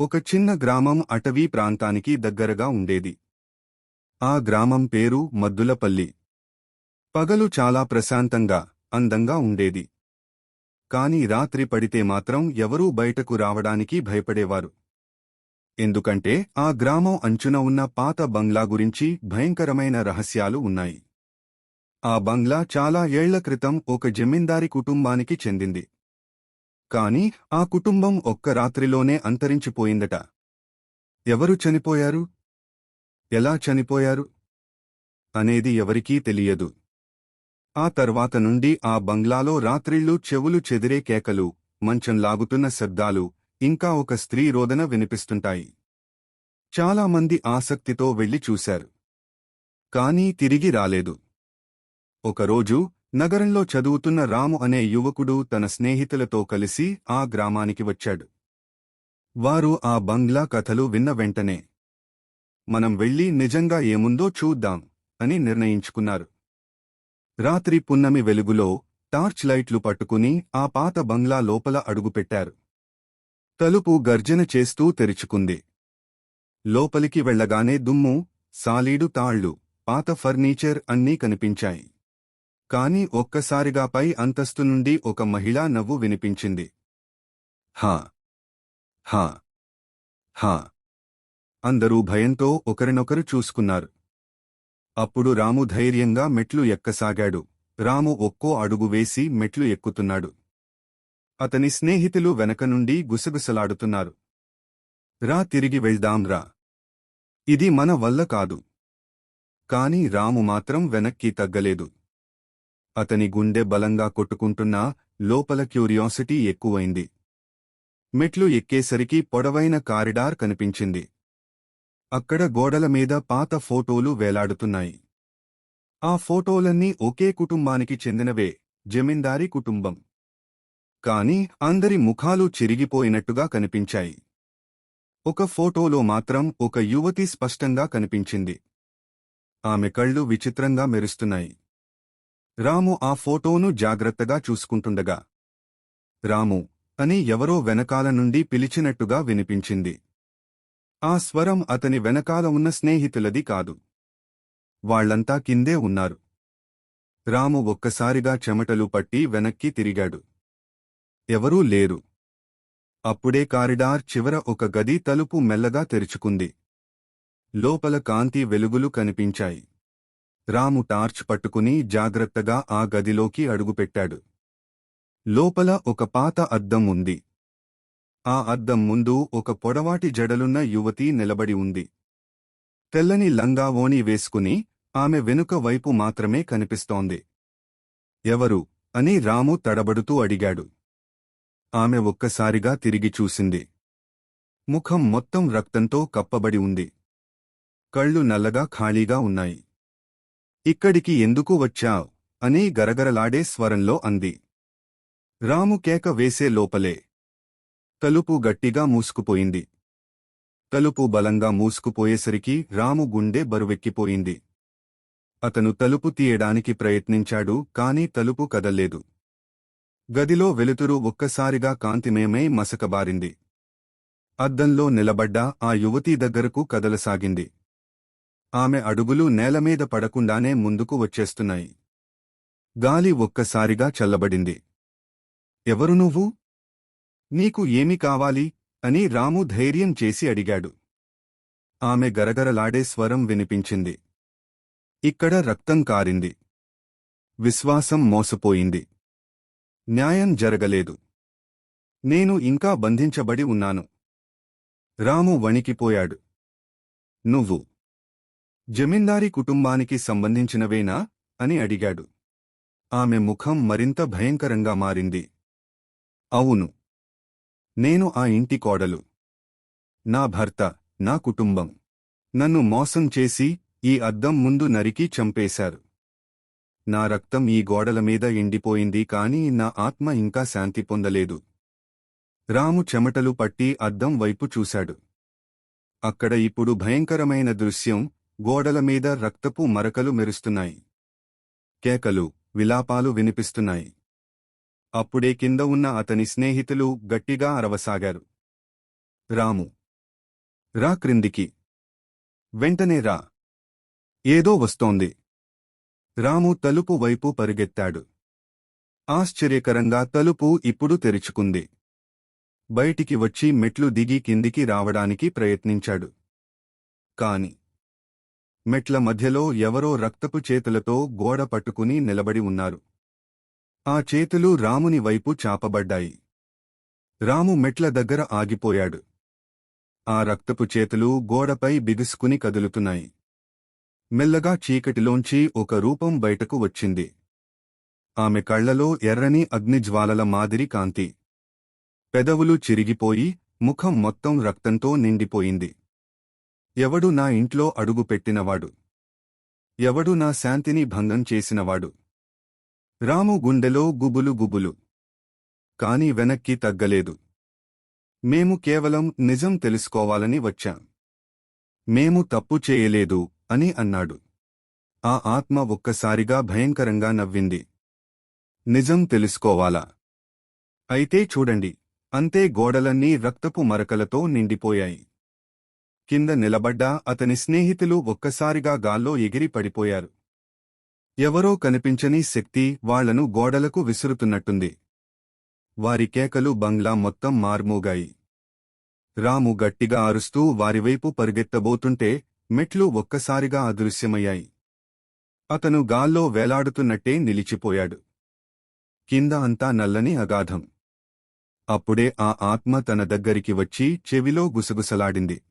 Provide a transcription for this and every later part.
ఒక చిన్న గ్రామం అటవీ ప్రాంతానికి దగ్గరగా ఉండేది. ఆ గ్రామం పేరు మద్దులపల్లి. పగలు చాలా ప్రశాంతంగా అందంగా ఉండేది. కాని రాత్రి పడితే మాత్రం ఎవరూ బయటకు రావడానికి భయపడేవారు. ఎందుకంటే ఆ గ్రామం అంచున ఉన్న పాత బంగ్లా గురించి భయంకరమైన రహస్యాలు ఉన్నాయి. ఆ బంగ్లా చాలా ఏళ్ళ క్రితం ఒక జమీందారి కుటుంబానికి చెందింది. కాని ఆ కుటుంబం ఒక్క రాత్రిలోనే అంతరించిపోయిందట. ఎవరు చనిపోయారు? ఎలా చనిపోయారు? అనేది ఎవరికీ తెలియదు. ఆ తర్వాత నుండి ఆ బంగ్లాలో రాత్రిళ్ళు చెవులు చెదిరే కేకలు మంచం లాగుతున్న శబ్దాలు ఇంకా ఒక స్త్రీ రోదన వినిపిస్తుంటాయి. చాలామంది ఆసక్తితో వెళ్ళి చూశారు. కానీ తిరిగి రాలేదు. ఒకరోజు నగరంలో చదువుతున్న రాము అనే యువకుడు తన స్నేహితులతో కలిసి ఆ గ్రామానికి వచ్చాడు. వారు ఆ బంగ్లా కథలు విన్న వెంటనే మనం వెళ్ళి నిజంగా ఏముందో చూద్దాం అని నిర్ణయించుకున్నారు. రాత్రి పున్నమి వెలుగులో టార్చ్ లైట్లు పట్టుకుని ఆ పాత బంగ్లా లోపల అడుగుపెట్టారు. తలుపు గర్జన చేస్తూ తెరుచుకుంది. లోపలికి వెళ్ళగానే దుమ్ము సాలీడు తాళ్ళు పాత ఫర్నీచర్ అన్నీ కనిపించాయి. కాని ఒక్కసారిగా పై అంతస్తు నుండి ఒక మహిళా నవ్వు వినిపించింది. హా. హా. హా. అందరూ భయంతో ఒకరినొకరు చూసుకున్నారు. అప్పుడు రాము ధైర్యంగా మెట్లు ఎక్కసాగాడు. రాము ఒక్కో అడుగు వేసి మెట్లు ఎక్కుతున్నాడు. అతని స్నేహితులు వెనక నుండి గుసగుసలాడుతున్నారు. రా తిరిగి వెళ్దాం రా. ఇది మన వల్ల కాదు. కాని రాము మాత్రం వెనక్కి తగ్గలేదు. అతని గుండె బలంగా కొట్టుకుంటున్నా లోపల క్యూరియాసిటీ ఎక్కువైంది. మెట్లు ఎక్కేసరికి పొడవైన కారిడార్ కనిపించింది. అక్కడ గోడల మీద పాత ఫోటోలు వేలాడుతున్నాయి. ఆ ఫోటోలన్నీ ఒకే కుటుంబానికి చెందినవే జమీందారీ కుటుంబం. కాని అందరి ముఖాలు చిరిగిపోయినట్టుగా కనిపించాయి. ఒక ఫోటోలో మాత్రం ఒక యువతి స్పష్టంగా కనిపించింది. ఆమె కళ్ళు విచిత్రంగా మెరుస్తున్నాయి. రాము ఆ ఫోటోను జాగ్రత్తగా చూసుకుంటుండగా రాము అని ఎవరో వెనకాల నుండి పిలిచినట్టుగా వినిపించింది. ఆ స్వరం అతని వెనకాల ఉన్న స్నేహితులది కాదు. వాళ్ళంతా కిందే ఉన్నారు. రాము ఒక్కసారిగా చెమటలు పట్టి వెనక్కి తిరిగాడు. ఎవరూ లేరు. అప్పుడే కారిడార్ చివర ఒక గది తలుపు మెల్లగా తెరుచుకుంది. లోపల కాంతి వెలుగులు కనిపించాయి. రాము టార్చ్ పట్టుకుని జాగ్రత్తగా ఆ గదిలోకి అడుగుపెట్టాడు. లోపల ఒక పాత అద్దం ఉంది. ఆ అద్దం ముందు ఒక పొడవాటి జడలున్న యువతి నిలబడి ఉంది. తెల్లని లంగావోణి వేసుకుని ఆమె వెనుక వైపు మాత్రమే కనిపిస్తోంది. ఎవరు? అని రాము తడబడుతూ అడిగాడు. ఆమె ఒక్కసారిగా తిరిగి చూసింది. ముఖం మొత్తం రక్తంతో కప్పబడి ఉంది. కళ్ళు నల్లగా ఖాళీగా ఉన్నాయి. ఇక్కడికి ఎందుకు వచ్చావ్? అని గరగరలాడే స్వరంలో అంది. రాము కేక వేసే లోపలే. తలుపు గట్టిగా మూసుకుపోయింది. తలుపు బలంగా మూసుకుపోయేసరికి రాము గుండె బరువెక్కిపోయింది. అతను తలుపు తీయడానికి ప్రయత్నించాడు కాని తలుపు కదల్లేదు. గదిలో వెలుతురు ఒక్కసారిగా కాంతిమయమై మసకబారింది. అద్దంలో నిలబడ్డా ఆ యువతీ దగ్గరకు కదలసాగింది. ఆమె అడుగులు నేలమీద పడకుండానే ముందుకు వచ్చేస్తున్నాయి. గాలి ఒక్కసారిగా చల్లబడింది. ఎవరు నువ్వు? నీకు ఏమి కావాలి? అని రాము ధైర్యం చేసి అడిగాడు. ఆమె గరగరలాడే స్వరం వినిపించింది. ఇక్కడ రక్తం కారింది. విశ్వాసం మోసపోయింది. న్యాయం జరగలేదు. నేను ఇంకా బంధించబడి ఉన్నాను. రాము వణికిపోయాడు. నువ్వు జమీందారీ కుటుంబానికి సంబంధించినవేనా? అని అడిగాడు. ఆమె ముఖం మరింత భయంకరంగా మారింది. అవును. నేను ఆ ఇంటి కోడలు. నా భర్త నా కుటుంబం. నన్ను మోసం చేసి ఈ అద్దం ముందు నరికి చంపేశారు. నా రక్తం ఈ గోడల మీద ఎండిపోయింది కాని నా ఆత్మ ఇంకా శాంతి పొందలేదు. రాము చెమటలు పట్టి అద్దం వైపు చూశాడు. అక్కడ ఇప్పుడు భయంకరమైన దృశ్యం గోడల మీద రక్తపు మరకలు మెరుస్తున్నాయి. కేకలు విలాపాలు వినిపిస్తున్నాయి. అప్పుడే కింద ఉన్న అతని స్నేహితులు గట్టిగా అరవసాగారు. రాము. రా క్రిందికి. వెంటనే రా. ఏదో వస్తోంది. రాము తలుపు వైపు పరిగెత్తాడు. ఆశ్చర్యకరంగా తలుపు ఇప్పుడు తెరుచుకుంది. బయటికి వచ్చి మెట్లు దిగి కిందికి రావడానికి ప్రయత్నించాడు. కాని మెట్ల మధ్యలో ఎవరో రక్తపు చేతులతో గోడ పట్టుకుని నిలబడి ఉన్నారు. ఆ చేతులు రాముని వైపు చాపబడ్డాయి. రాము మెట్ల దగ్గర ఆగిపోయాడు. ఆ రక్తపు చేతులు గోడపై బిగుసుకుని కదులుతున్నాయి. మెల్లగా చీకటిలోంచి ఒక రూపం బయటకు వచ్చింది. ఆమె కళ్ళలో ఎర్రని అగ్నిజ్వాలల మాదిరి కాంతి. పెదవులు చిరిగిపోయి ముఖం మొత్తం రక్తంతో నిండిపోయింది. ఎవడు నా ఇంట్లో అడుగుపెట్టినవాడు ఎవడు నా శాంతిని భంగం చేసినవాడు? రాము గుండెలో గుబులు గుబులు. కాని వెనక్కి తగ్గలేదు. మేము కేవలం నిజం తెలుసుకోవాలని వచ్చాం. మేము తప్పు చేయలేదు అని అన్నాడు. ఆ ఆత్మ ఒక్కసారిగా భయంకరంగా నవ్వింది. నిజం తెలుసుకోవాలా? అయితే చూడండి. అంతే గోడలన్నీ రక్తపు మరకలతో నిండిపోయాయి. కింద నిలబడ్డా అతని స్నేహితులు ఒక్కసారిగా గాల్లో ఎగిరి పడిపోయారు. ఎవరో కనిపించని శక్తి వాళ్ళను గోడలకు విసురుతున్నట్టుంది. వారి కేకలు బంగ్లా మొత్తం మార్మోగాయి. రాము గట్టిగా అరుస్తూ వారివైపు పరిగెత్తబోతుంటే మెట్లు ఒక్కసారిగా అదృశ్యమయ్యాయి. అతను గాల్లో వేలాడుతున్నట్టే నిలిచిపోయాడు. కింద అంతా నల్లని అగాధం. అప్పుడే ఆ ఆత్మ తన దగ్గరికి వచ్చి చెవిలో గుసగుసలాడింది.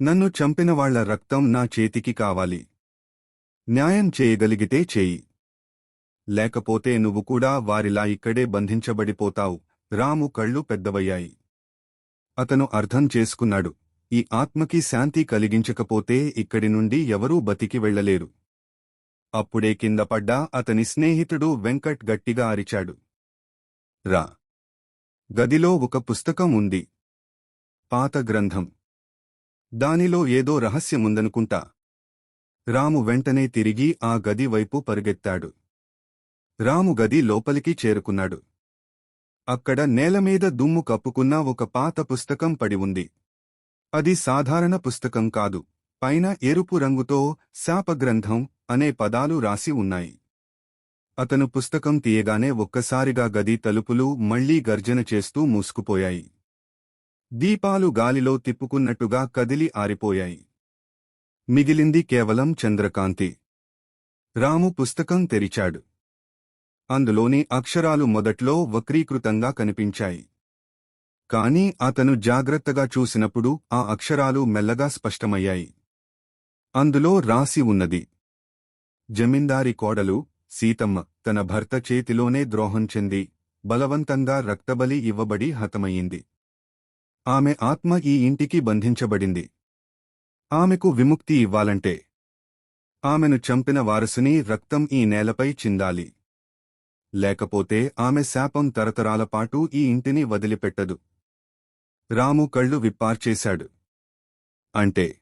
నన్ను చంపిన వాళ్ళ రక్తం నా చేతికి కావాలి. న్యాయం చేయగలిగితే చేయి. లేకపోతే నువ్వు కూడా వారిలా ఇక్కడే బంధించబడిపోతావు. రాము కళ్ళు పెద్దవయ్యాయి. అతను అర్థం చేసుకున్నాడు. ఈ ఆత్మకి శాంతి కలిగించకపోతే ఇక్కడి నుండి ఎవరూ బతికి వెళ్ళలేరు అప్పుడే కింద పడ్డా అతని స్నేహితుడు వెంకట్ గట్టిగా అరిచాడు. రా. గదిలో ఒక పుస్తకం ఉంది. పాత గ్రంథం. దానిలో ఏదో రహస్యముందనుకుంటా. రాము వెంటనే తిరిగి ఆ గది వైపు పరుగెత్తాడు. రాము గది లోపలికి చేరుకున్నాడు. అక్కడ నేలమీద దుమ్ము కప్పుకున్న ఒక పాత పుస్తకం పడి ఉంది. అది సాధారణ పుస్తకం కాదు. పైన ఎరుపు రంగుతో శాపగ్రంథం అనే పదాలు రాసి ఉన్నాయి. అతను పుస్తకం తీయగానే ఒక్కసారిగా గది తలుపులు మళ్ళీ గర్జన చేస్తూ మూసుకుపోయాయి. దీపాలు గాలిలో తిప్పుకున్నట్టుగా కదిలి ఆరిపోయాయి. మిగిలింది కేవలం చంద్రకాంతి. రాము పుస్తకం తెరిచాడు. అందులోని అక్షరాలు మొదట్లో వక్రీకృతంగా కనిపించాయి. కాని అతను జాగ్రత్తగా చూసినప్పుడు ఆ అక్షరాలు మెల్లగా స్పష్టమయ్యాయి. అందులో రాసి ఉన్నది. జమీందారి కోడలు సీతమ్మ తన భర్త చేతిలోనే ద్రోహం చెంది బలవంతంగా రక్తబలి ఇవ్వబడి హతమయ్యింది. ఆమె ఆత్మ ఈ ఇంటికి బంధించబడింది. ఆమెకు విముక్తి ఇవ్వాలంటే ఆమెను చంపిన వారసుని రక్తం ఈ నేలపై చిందాలి. లేకపోతే ఆమె శాపం తరతరాల పాటు ఈ ఇంటిని వదిలిపెట్టదు. రాము కళ్ళు విప్పార్చేశాడు. అంటే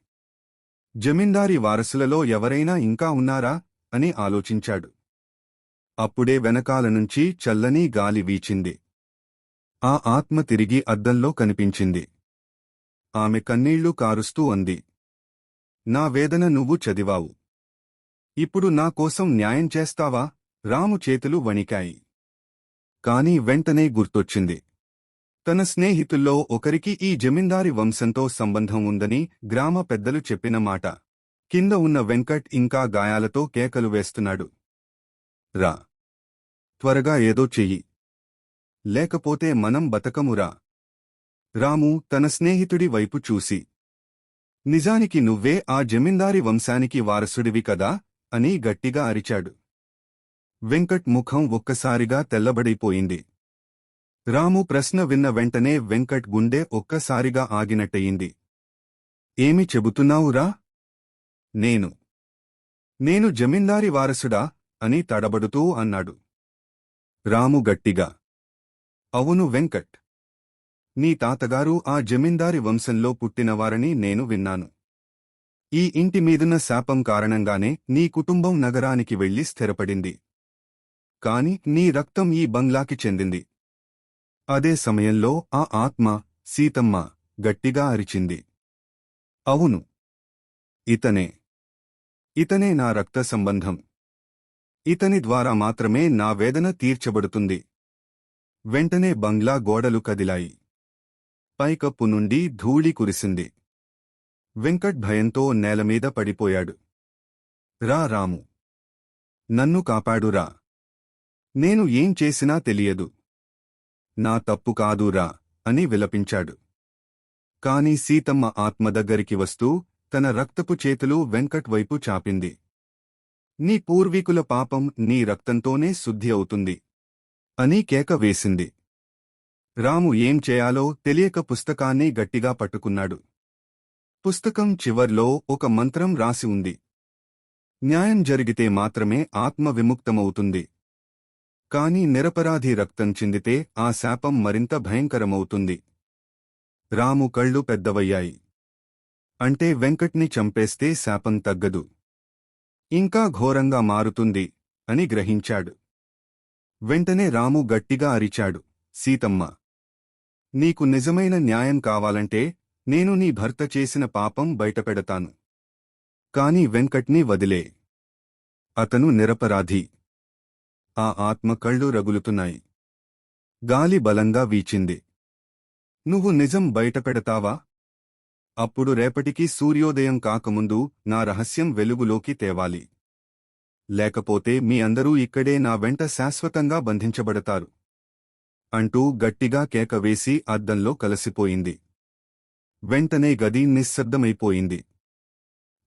జమీందారి వారసులలో ఎవరైనా ఇంకా ఉన్నారా? అని ఆలోచించాడు. అప్పుడే వెనకాల నుంచి చల్లని గాలి వీచింది. ఆ ఆత్మ తిరిగి అద్దంలో కనిపించింది. ఆమె కన్నీళ్ళు కారుస్తూ అంది. నా వేదన నువ్వు చదివావు. ఇప్పుడు నా కోసం న్యాయం చేస్తావా? రాము చేతులు వణికాయి. కాని వెంటనే గుర్తొచ్చింది. తన స్నేహితుల్లో ఒకరికి ఈ జమీందారి వంశంతో సంబంధం ఉందని గ్రామ పెద్దలు చెప్పిన మాట. కింద ఉన్న వెంకట్ ఇంకా గాయాలతో కేకలు వేస్తున్నాడు. రా. త్వరగా ఏదో చెయ్యి. లేకపోతే మనం బతకమురా? రాము తన స్నేహితుడి వైపు చూసి నిజానికి నువ్వే ఆ జమీందారి వంశానికి వారసుడివి కదా? అని గట్టిగా అరిచాడు. వెంకట్ ముఖం ఒక్కసారిగా తెల్లబడిపోయింది. రాము ప్రశ్న విన్న వెంటనే వెంకట్ గుండె ఒక్కసారిగా ఆగినట్టయింది. ఏమి చెబుతున్నావురా? నేను. నేను జమీందారి వారసుడా? అని తడబడుతూ అన్నాడు. రాము గట్టిగా అవును వెంకట్. నీ తాతగారు ఆ జమీందారి వంశంలో పుట్టినవారని నేను విన్నాను. ఈ ఇంటి మీదున్న శాపం కారణంగానే నీ కుటుంబం నగరానికి వెళ్ళి స్థిరపడింది. కాని నీ రక్తం ఈ బంగ్లాకి చెందింది. అదే సమయంలో ఆ ఆత్మ సీతమ్మ గట్టిగా అరిచింది. అవును. ఇతనే. ఇతనే నా రక్త సంబంధం. ఇతని ద్వారా మాత్రమే నా వేదన తీర్చబడుతుంది. వెంటనే బంగ్లా గోడలు కదిలాయి. పైకప్పు నుండి ధూళి కురిసింది. వెంకట్ భయంతో నేలమీద పడిపోయాడు. రా రాము. నన్ను కాపాడురా నేను ఏం చేసినా తెలియదు. నా తప్పు కాదురా అని విలపించాడు. కాని సీతమ్మ ఆత్మ దగ్గరికి వస్తూ తన రక్తపు చేతులు వెంకట్ వైపు చాపింది. నీ పూర్వీకుల పాపం నీ రక్తంతోనే శుద్ధి అవుతుంది. అని కేక వేసింది. రాము ఏం చేయాలో తెలియక పుస్తకాన్ని గట్టిగా పట్టుకున్నాడు. పుస్తకం చివర్లో ఒక మంత్రం రాసి ఉంది. న్యాయం జరిగితే మాత్రమే ఆత్మ విముక్తమవుతుంది కాని నిరపరాధి రక్తం చిందితే ఆ శాపం మరింత భయంకరమవుతుంది. రాము కళ్ళు పెద్దవయ్యాయి. అంటే వెంకట్ని చంపేస్తే శాపం తగ్గదు. ఇంకా ఘోరంగా మారుతుంది అని గ్రహించాడు. వెంటనే రాము గట్టిగా అరిచాడు. సీతమ్మ నీకు నిజమైన న్యాయం కావాలంటే నేను నీ భర్త చేసిన పాపం బయటపెడతాను. కాని వెంకట్ని వదిలే. అతను నిరపరాధి. ఆ ఆత్మ కళ్ళు రగులుతున్నాయి. గాలి బలంగా వీచింది. నువ్వు నిజం బయటపెడతావా? అప్పుడు రేపటికి సూర్యోదయం కాకముందు నా రహస్యం వెలుగులోకి తేవాలి. లేకపోతే మీ అందరూ ఇక్కడే నా వెంట శాశ్వతంగా బంధించబడతారు. అంటూ గట్టిగా కేకవేసి అద్దంలో కలసిపోయింది. వెంటనే గది నిశ్శబ్దమైపోయింది.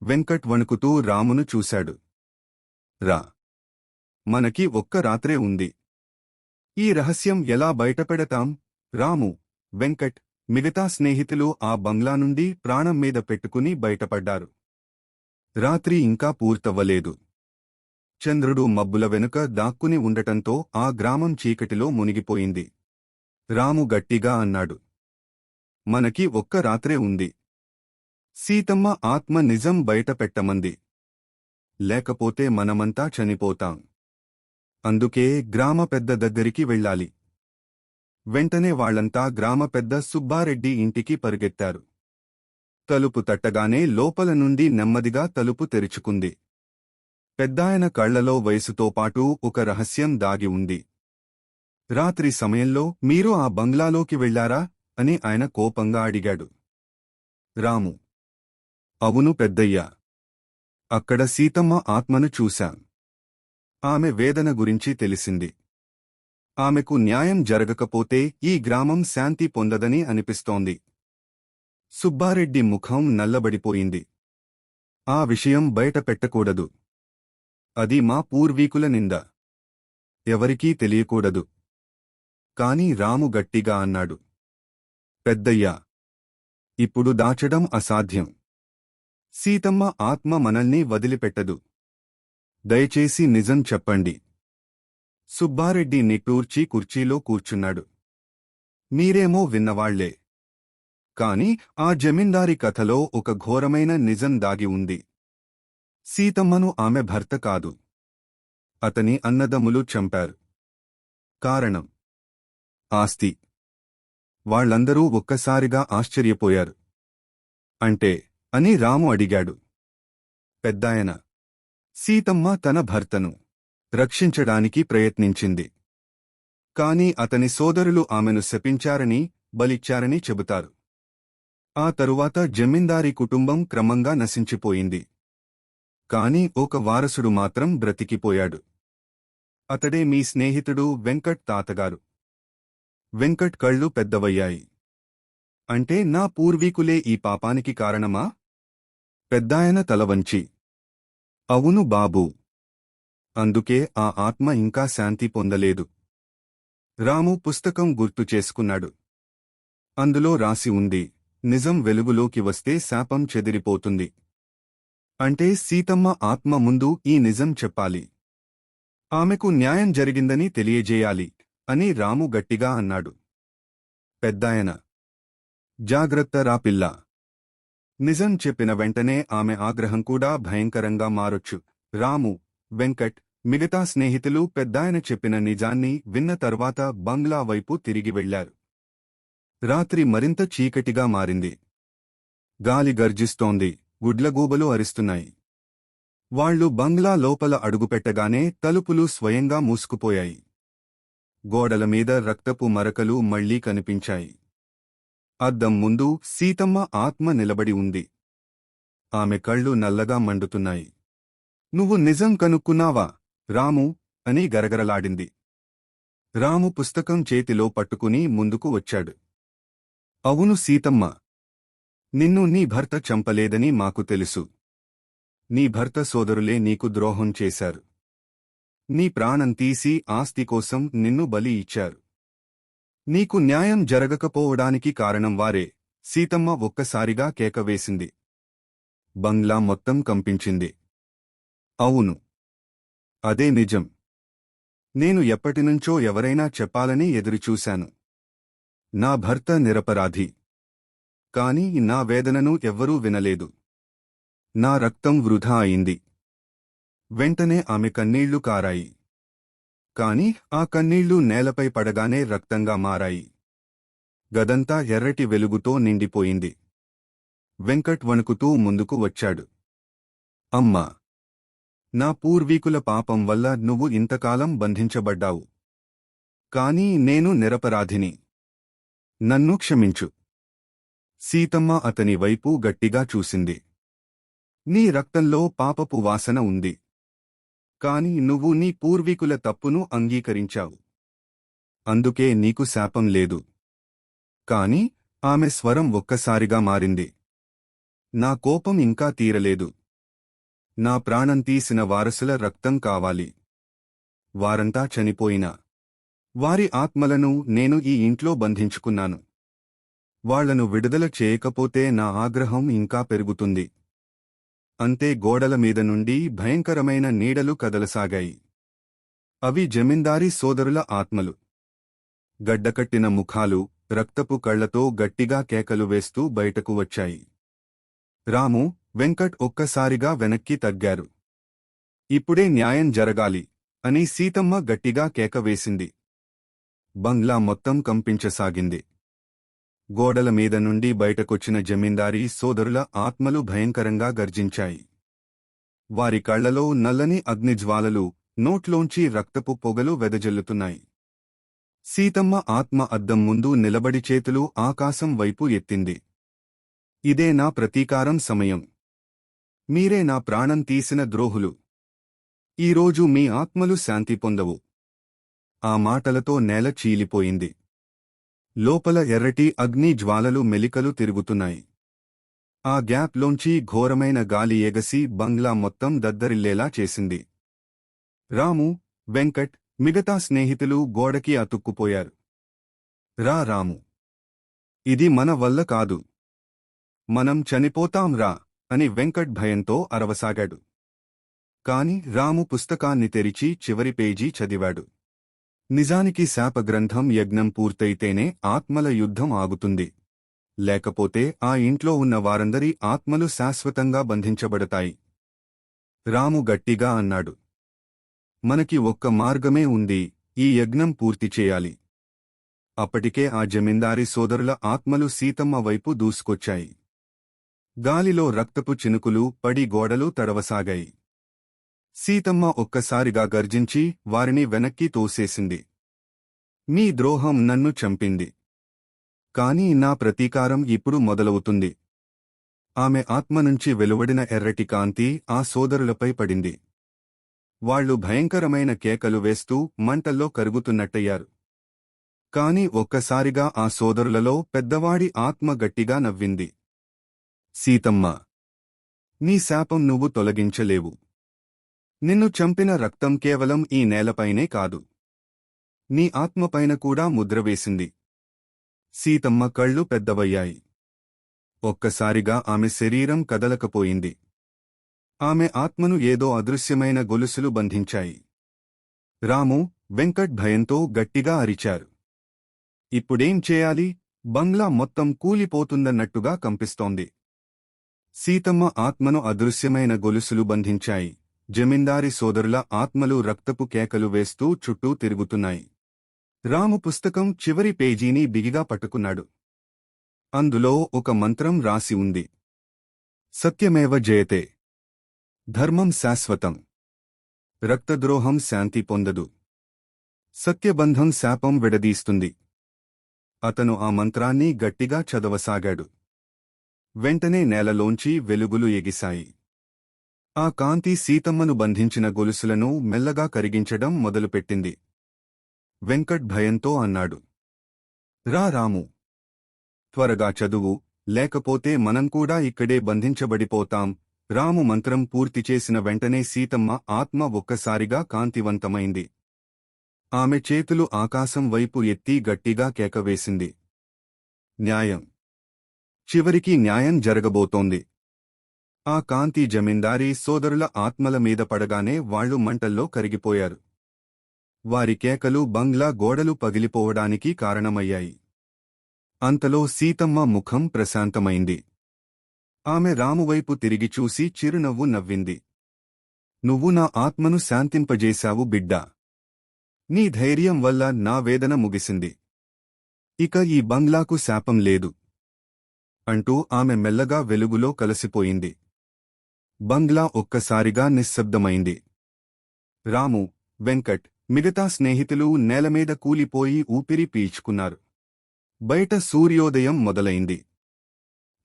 వెంకట్ వణుకుతూ రామును చూశాడు. రా. మనకి ఒక్క రాత్రే ఉంది. ఈ రహస్యం ఎలా బయటపెడతాం? రాము వెంకట్ మిగతా స్నేహితులు ఆ బంగ్లా నుండి ప్రాణం మీద పెట్టుకుని బయటపడ్డారు. రాత్రి ఇంకా పూర్తవ్వలేదు. చంద్రుడు మబ్బుల వెనుక దాక్కుని ఉండటంతో ఆ గ్రామం చీకటిలో మునిగిపోయింది. రాము గట్టిగా అన్నాడు. మనకి ఒక్క రాత్రే ఉంది. సీతమ్మ ఆత్మ నిజం బయట పెట్టమంది. లేకపోతే మనమంతా చనిపోతాం. అందుకే గ్రామ పెద్ద దగ్గరికి వెళ్ళాలి. వెంటనే వాళ్ళంతా గ్రామ పెద్ద సుబ్బారెడ్డి ఇంటికి పరిగెత్తారు. తలుపు తట్టగానే లోపల నుండి నెమ్మదిగా తలుపు తెరుచుకుంది. పెద్దాయన కళ్ళలో వయసుతో పాటు ఒక రహస్యం దాగి ఉంది. రాత్రి సమయంలో మీరు ఆ బంగ్లాలోకి వెళ్ళారా అని ఆయన కోపంగా అడిగాడు. రాము. అవును పెద్దయ్యా. అక్కడ సీతమ్మ ఆత్మను చూశాం. ఆమె వేదన గురించి తెలిసింది. ఆమెకు న్యాయం జరగకపోతే ఈ గ్రామం శాంతి పొందదని అనిపిస్తోంది. సుబ్బారెడ్డి ముఖం నల్లబడిపోయింది. ఆ విషయం బయట పెట్టకూడదు. అది మా పూర్వీకుల నింద. ఎవరికీ తెలియకూడదు. కాని రాము గట్టిగా అన్నాడు. పెద్దయ్యా! ఇప్పుడు దాచడం అసాధ్యం. సీతమ్మ ఆత్మ మనల్ని వదిలిపెట్టదు. దయచేసి నిజం చెప్పండి. సుబ్బారెడ్డి నిట్టూర్చి కుర్చీలో కూర్చున్నాడు. మీరేమో విన్నవాళ్ళే. కాని ఆ జమీందారి కథలో ఒక ఘోరమైన నిజం దాగి ఉంది. సీతమ్మను ఆమె భర్త కాదు. అతని అన్నదమ్ములు చంపారు. కారణం. ఆస్తి. వాళ్ళందరూ ఒక్కసారిగా ఆశ్చర్యపోయారు. అంటే అని రాము అడిగాడు. పెద్దాయన. సీతమ్మ తన భర్తను రక్షించడానికి ప్రయత్నించింది. కాని అతని సోదరులు ఆమెను శపించారని బలిచ్చారని చెబుతారు. ఆ తరువాత జమీందారీ కుటుంబం క్రమంగా నశించిపోయింది. కాని ఒక వారసుడు మాత్రం బ్రతికిపోయాడు. అతడే మీ స్నేహితుడు వెంకట్ తాతగారు. వెంకట్ కళ్ళు పెద్దవయ్యాయి. అంటే నా పూర్వీకులే ఈ పాపానికి కారణమా? పెద్దాయన తలవంచి. అవును బాబూ. అందుకే ఆ ఆత్మ ఇంకా శాంతి పొందలేదు. రాము పుస్తకం గుర్తు చేసుకున్నాడు. అందులో రాసి ఉంది. నిజం వెలుగులోకి వస్తే శాపం చెదిరిపోతుంది. అంటే సీతమ్మ ఆత్మ ముందు ఈ నిజం చెప్పాలి. ఆమెకు న్యాయం జరిగిందని తెలియజేయాలి అని రాము గట్టిగా అన్నాడు. పెద్దాయన! జాగ్రత్త రా పిల్ల! నిజం చెప్పిన వెంటనే ఆమె ఆగ్రహం కూడా భయంకరంగా మారొచ్చు. రాము వెంకట్ మిగతా స్నేహితులు పెద్దాయన చెప్పిన నిజాన్ని విన్న తర్వాత బంగ్లా వైపు తిరిగి వెళ్ళారు రాత్రి మరింత చీకటిగా మారింది. గాలి గర్జిస్తోంది. గుడ్లగూబలు అరిస్తున్నాయి. వాళ్ళు బంగ్లా లోపల అడుగుపెట్టగానే తలుపులు స్వయంగా మూసుకుపోయాయి. గోడల మీద రక్తపు మరకలు మళ్ళీ కనిపించాయి. అద్దం ముందు సీతమ్మ ఆత్మ నిలబడి ఉంది. ఆమె కళ్ళు నల్లగా మండుతున్నాయి. నువ్వు నిజం కనుక్కున్నావా రాము? అని గరగరలాడింది. రాము పుస్తకం చేతిలో పట్టుకుని ముందుకు వచ్చాడు. అవును సీతమ్మ నిన్ను నీ భర్త చంపలేదని మాకు తెలుసు. నీ భర్త సోదరులే నీకు ద్రోహం చేశారు. నీ ప్రాణం తీసి ఆస్తి కోసం నిన్ను బలి ఇచ్చారు. నీకు న్యాయం జరగకపోవడానికి కారణం వారే. సీతమ్మ ఒక్కసారిగా కేకవేసింది బంగ్లా మొత్తం కంపించింది. అవును. అదే నిజం. నేను ఎప్పటినుంచో ఎవరైనా చెప్పాలని ఎదురుచూశాను. నా భర్త నిరపరాధి. కాని నా వేదనను ఎవ్వరూ వినలేదు. నా రక్తం వృధా అయింది. వెంటనే ఆమె కన్నీళ్ళు కారాయి. కాని ఆ కన్నీళ్ళు నేలపై పడగానే రక్తంగా మారాయి. గదంతా ఎర్రటి వెలుగుతో నిండిపోయింది. వెంకట్ వణుకుతూ ముందుకు వచ్చాడు. అమ్మా! నా పూర్వీకుల పాపం వల్ల నువ్వు ఇంతకాలం బంధించబడ్డావు. కాని నేను నిరపరాధిని. నన్ను క్షమించు. సీతమ్మ అతని వైపు గట్టిగా చూసింది. నీ రక్తంలో పాపపు వాసన ఉంది. కాని నువ్వు నీ పూర్వీకుల తప్పును అంగీకరించావు. అందుకే నీకు శాపం లేదు. కాని ఆమె స్వరం ఒక్కసారిగా మారింది. నా కోపం ఇంకా తీరలేదు. నా ప్రాణం తీసిన వారసుల రక్తం కావాలి. వారంతా చనిపోయినా. వారి ఆత్మలను నేను ఈ ఇంట్లో బంధించుకున్నాను. వాళ్ళను విడుదల చేయకపోతే నా ఆగ్రహం ఇంకా పెరుగుతుంది. అంతే గోడల మీద నుండి భయంకరమైన నీడలు కదలసాగాయి. అవి జమీందారీ సోదరుల ఆత్మలు. గడ్డకట్టిన ముఖాలు రక్తపు కళ్ళతో గట్టిగా కేకలు వేస్తూ బయటకు వచ్చాయి. రాము వెంకట్ ఒక్కసారిగా వెనక్కి తగ్గారు. ఇప్పుడే న్యాయం జరగాలి అని సీతమ్మ గట్టిగా కేక వేసింది. బంగ్లా మొత్తం కంపించసాగింది. గోడల మీద నుండి బయటకొచ్చిన జమీందారీ సోదరుల ఆత్మలు భయంకరంగా గర్జించాయి. వారి కళ్ళలో నల్లని అగ్నిజ్వాలలు నోట్లోంచి రక్తపు పొగలు వెదజల్లుతున్నాయి. సీతమ్మ ఆత్మ అద్దం ముందు నిలబడి చేతులు ఆకాశం వైపు ఎత్తింది. ఇదే నా ప్రతీకారం సమయం. మీరే నా ప్రాణం తీసిన ద్రోహులు. ఈరోజు మీ ఆత్మలు శాంతి పొందవు. ఆ మాటలతో నేల చీలిపోయింది. లోపల ఎర్రటి అగ్ని జ్వాలలు మెలికలు తిరుగుతున్నాయి. ఆ గ్యాప్లోంచి ఘోరమైన గాలి ఎగసి బంగ్లా మొత్తం దద్దరిల్లేలా చేసింది. రాము వెంకట్ మిగతా స్నేహితులు గోడకి అతుక్కుపోయారు. రా రాము. ఇది మన వల్ల కాదు. మనం చనిపోతాం రా అని వెంకట్ భయంతో అరవసాగాడు. కాని రాము పుస్తకాన్ని తెరిచి చివరి పేజీ చదివాడు. నిజానికి శాపగ్రంథం యజ్ఞం పూర్తయితేనే ఆత్మల యుద్ధం ఆగుతుంది. లేకపోతే ఆ ఇంట్లో ఉన్న వారందరి ఆత్మలు శాశ్వతంగా బంధించబడతాయి. రాము గట్టిగా అన్నాడు. మనకి ఒక్క మార్గమే ఉంది ఈ యజ్ఞం పూర్తి చేయాలి. అప్పటికే ఆ జమీందారి సోదరుల ఆత్మలు సీతమ్మ వైపు దూసుకొచ్చాయి. గాలిలో రక్తపు చినుకులు పడి గోడలు తడవసాగాయి. సీతమ్మ ఒక్కసారిగా గర్జించి వారిని వెనక్కి తోసేసింది. మీ ద్రోహం నన్ను చంపింది. కాని నా ప్రతీకారం ఇప్పుడు మొదలవుతుంది. ఆమె ఆత్మ నుంచి వెలువడిన ఎర్రటి కాంతి ఆ సోదరులపై పడింది. వాళ్ళు భయంకరమైన కేకలు వేస్తూ మంటల్లో కరుగుతున్నట్టయ్యారు. కాని ఒక్కసారిగా ఆ సోదరులలో పెద్దవాడి ఆత్మ గట్టిగా నవ్వింది. సీతమ్మ నీ శాపం నువ్వు తొలగించలేవు. నిన్ను చంపిన రక్తం కేవలం ఈ నేలపైనే కాదు. నీ ఆత్మపైన కూడా ముద్రవేసింది సీతమ్మ కళ్ళు పెద్దవయ్యాయి. ఒక్కసారిగా ఆమె శరీరం కదలకపోయింది. ఆమె ఆత్మను ఏదో అదృశ్యమైన గొలుసులు బంధించాయి. రాము వెంకట్ భయంతో గట్టిగా అరిచారు. ఇప్పుడేం చేయాలి? బంగ్లా మొత్తం కూలిపోతుందన్నట్టుగా కంపిస్తోంది. సీతమ్మ ఆత్మను అదృశ్యమైన గొలుసులు బంధించాయి. జమీందారి సోదరుల ఆత్మలు రక్తపు కేకలు వేస్తూ చుట్టూ తిరుగుతున్నాయి. రాము పుస్తకం చివరి పేజీని బిగిగా పట్టుకున్నాడు. అందులో ఒక మంత్రం రాసి ఉంది. సత్యమేవ జయతే. ధర్మం శాశ్వతం. రక్తద్రోహం శాంతి పొందదు. సత్యబంధం శాపం విడదీస్తుంది. అతను ఆ మంత్రాన్ని గట్టిగా చదవసాగాడు. వెంటనే నేలలోంచి వెలుగులు ఎగిశాయి. ఆ కాంతి సీతమ్మను బంధించిన గొలుసులను మెల్లగా కరిగించడం మొదలుపెట్టింది. వెంకట్ భయంతో అన్నాడు. రా రాము. త్వరగా చదువు లేకపోతే మనం కూడా ఇక్కడే బంధించబడిపోతాం. రాము మంత్రం పూర్తి చేసిన వెంటనే సీతమ్మ ఆత్మ ఒక్కసారిగా కాంతివంతమైంది. ఆమె చేతులు ఆకాశం వైపు ఎత్తి గట్టిగా కేకవేసింది. న్యాయం. చివరికి న్యాయం జరగబోతోంది. ఆ కాంతి జమీందారీ సోదరుల ఆత్మల మీద పడగానే వాళ్ళు మంటల్లో కరిగిపోయారు. వారి కేకలు బంగ్లా గోడలు పగిలిపోవడానికి కారణమయ్యాయి. అంతలో సీతమ్మ ముఖం ప్రశాంతమైంది. ఆమె రామువైపు తిరిగి చూసి చిరునవ్వు నవ్వింది. నువ్వు నా ఆత్మను శాంతింపజేశావు బిడ్డా. నీ ధైర్యం వల్ల నా వేదన ముగిసింది. ఇక ఈ బంగ్లాకు శాపం లేదు. అంటూ ఆమె మెల్లగా వెలుగులో కలసిపోయింది. బంగ్లా ఒక్కసారిగా నిశ్శబ్దమైంది. రాము వెంకట్ మిగతా స్నేహితులు నేలమీద కూలిపోయి ఊపిరి పీల్చుకున్నారు. బయట సూర్యోదయం మొదలైంది.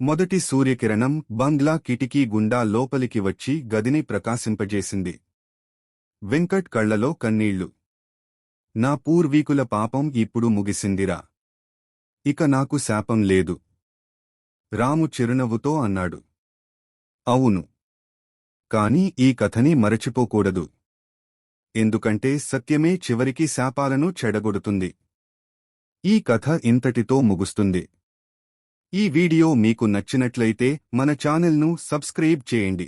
మొదటి సూర్యకిరణం బంగ్లా కిటికీ గుండా లోపలికి వచ్చి గదిని ప్రకాశింపజేసింది. వెంకట్ కళ్ళలో కన్నీళ్ళు. నా పూర్వీకుల పాపం ఇప్పుడు ముగిసిందిరా. ఇక నాకు శాపం లేదు. రాము చిరునవ్వుతో అన్నాడు. అవును. కాని ఈ కథని మరచిపోకూడదు. ఎందుకంటే సత్యమే చివరికి శాపాలను చెడగొడుతుంది. ఈ కథ ఇంతటితో ముగుస్తుంది. ఈ వీడియో మీకు నచ్చినట్లయితే మన ఛానల్ను సబ్స్క్రైబ్ చేయండి.